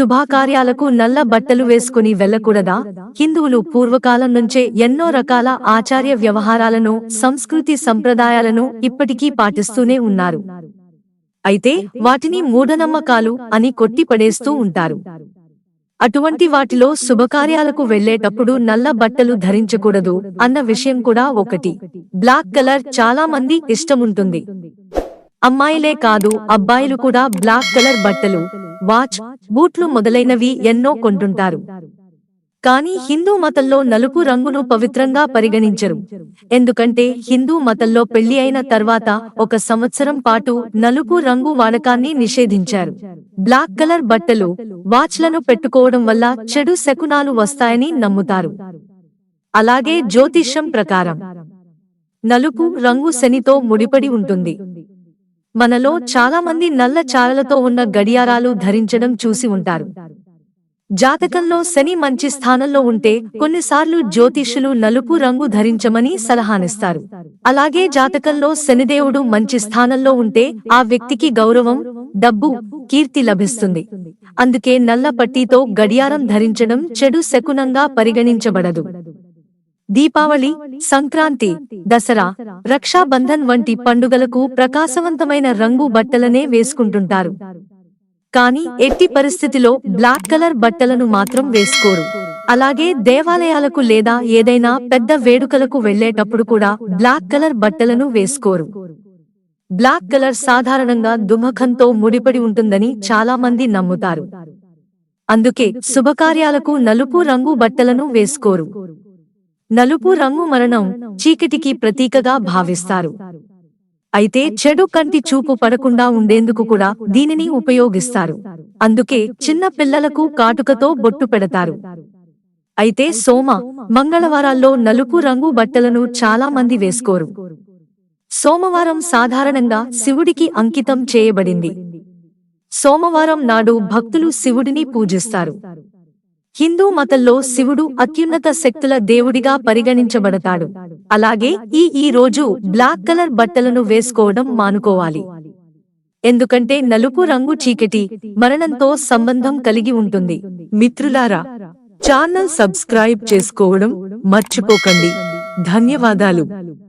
శుభాకార్యాలకు నల్ల బట్టలు వేసుకుని వెళ్ళకూడదా హిందువులు పూర్వకాలం నుంచే ఎన్నో రకాల ఆచార్య వ్యవహారాలను సంస్కృతి సంప్రదాయాలను ఇప్పటికీ పాటిస్తూనే ఉన్నారు. అయితే వాటిని మూఢనమ్మకాలు అని కొట్టిపడేస్తూ ఉంటారు. అటువంటి వాటిలో శుభకార్యాలకు వెళ్ళేటప్పుడు నల్ల బట్టలు ధరించకూడదు అన్న విషయం కూడా ఒకటి. బ్లాక్ కలర్ చాలా మంది ఇష్టముంటుంది. అమ్మాయిలే కాదు అబ్బాయిలు కూడా బ్లాక్ కలర్ బట్టలు వాచ్ బూట్లు మొదలైనవి ఎన్నో కొంటుంటారు కానీ హిందూ మతంలో నలుపు రంగును పవిత్రంగా పరిగణించరు. ఎందుకంటే హిందూ మతంలో పెళ్ళి అయిన తర్వాత ఒక సంవత్సరం పాటు నలుపు రంగు వాడకాన్ని నిషేధించారు. బ్లాక్ కలర్ బట్టలు వాచ్లను పెట్టుకోవడం వల్ల చెడు శకునాలు వస్తాయని నమ్ముతారు. అలాగే జ్యోతిష్యం ప్రకారం నలుపు రంగు శనితో ముడిపడి ఉంటుంది. మనలో చాలా మంది నల్ల చారలతో ఉన్న గడియారాలు ధరించడం చూసి ఉంటారు. జాతకంలో శని మంచి స్థానంలో ఉంటే కొన్నిసార్లు జ్యోతిష్యులు నలుపు రంగు ధరించమని సలహానిస్తారు. అలాగే జాతకంలో శనిదేవుడు మంచి స్థానంలో ఉంటే ఆ వ్యక్తికి గౌరవం డబ్బు కీర్తి లభిస్తుంది. అందుకే నల్ల పట్టీతో గడియారం ధరించడం చెడు శకునంగా పరిగణించబడదు. దీపావళి సంక్రాంతి దసరా రక్షాబంధన్ వంటి పండుగలకు ప్రకాశవంతమైన రంగు బట్టలనే వేసుకుంటుంటారు. కానీ ఎట్టి పరిస్థితిలో బ్లాక్ కలర్ బట్టలను మాత్రం వేసుకోరు. అలాగే దేవాలయాలకు లేదా ఏదైనా పెద్ద వేడుకలకు వెళ్ళేటప్పుడు కూడా బ్లాక్ కలర్ బట్టలను వేసుకోరు. బ్లాక్ కలర్ సాధారణంగా దుమఖంతో ముడిపడి ఉంటుందని చాలా మంది నమ్ముతారు. అందుకే శుభకార్యాలకు నలుపు రంగు బట్టలను వేసుకోరు. నలుపు రంగు మరణం చీకటికి ప్రతీకగా భావిస్తారు. అయితే చెడు కంటి చూపు పడకుండా ఉండేందుకు కూడా దీనిని ఉపయోగిస్తారు. అందుకే చిన్న పిల్లలకు కాటుకతో బొట్టు పెడతారు. అయితే సోమ మంగళవారాల్లో నలుపు రంగు బట్టలను చాలా మంది వేసుకోరు. సోమవారం సాధారణంగా శివుడికి అంకితం చేయబడింది. సోమవారం నాడు భక్తులు శివుడిని పూజిస్తారు. హిందూ మతంలో శివుడు అత్యున్నత శక్తుల దేవుడిగా పరిగణించబడతాడు. అలాగే ఈ ఈ రోజు బ్లాక్ కలర్ బట్టలను వేసుకోవడం మానుకోవాలి. ఎందుకంటే నలుపు రంగు చీకటి మరణంతో సంబంధం కలిగి ఉంటుంది. మిత్రులారా ఛానల్ సబ్స్క్రైబ్ చేసుకోవడం మర్చిపోకండి. ధన్యవాదాలు.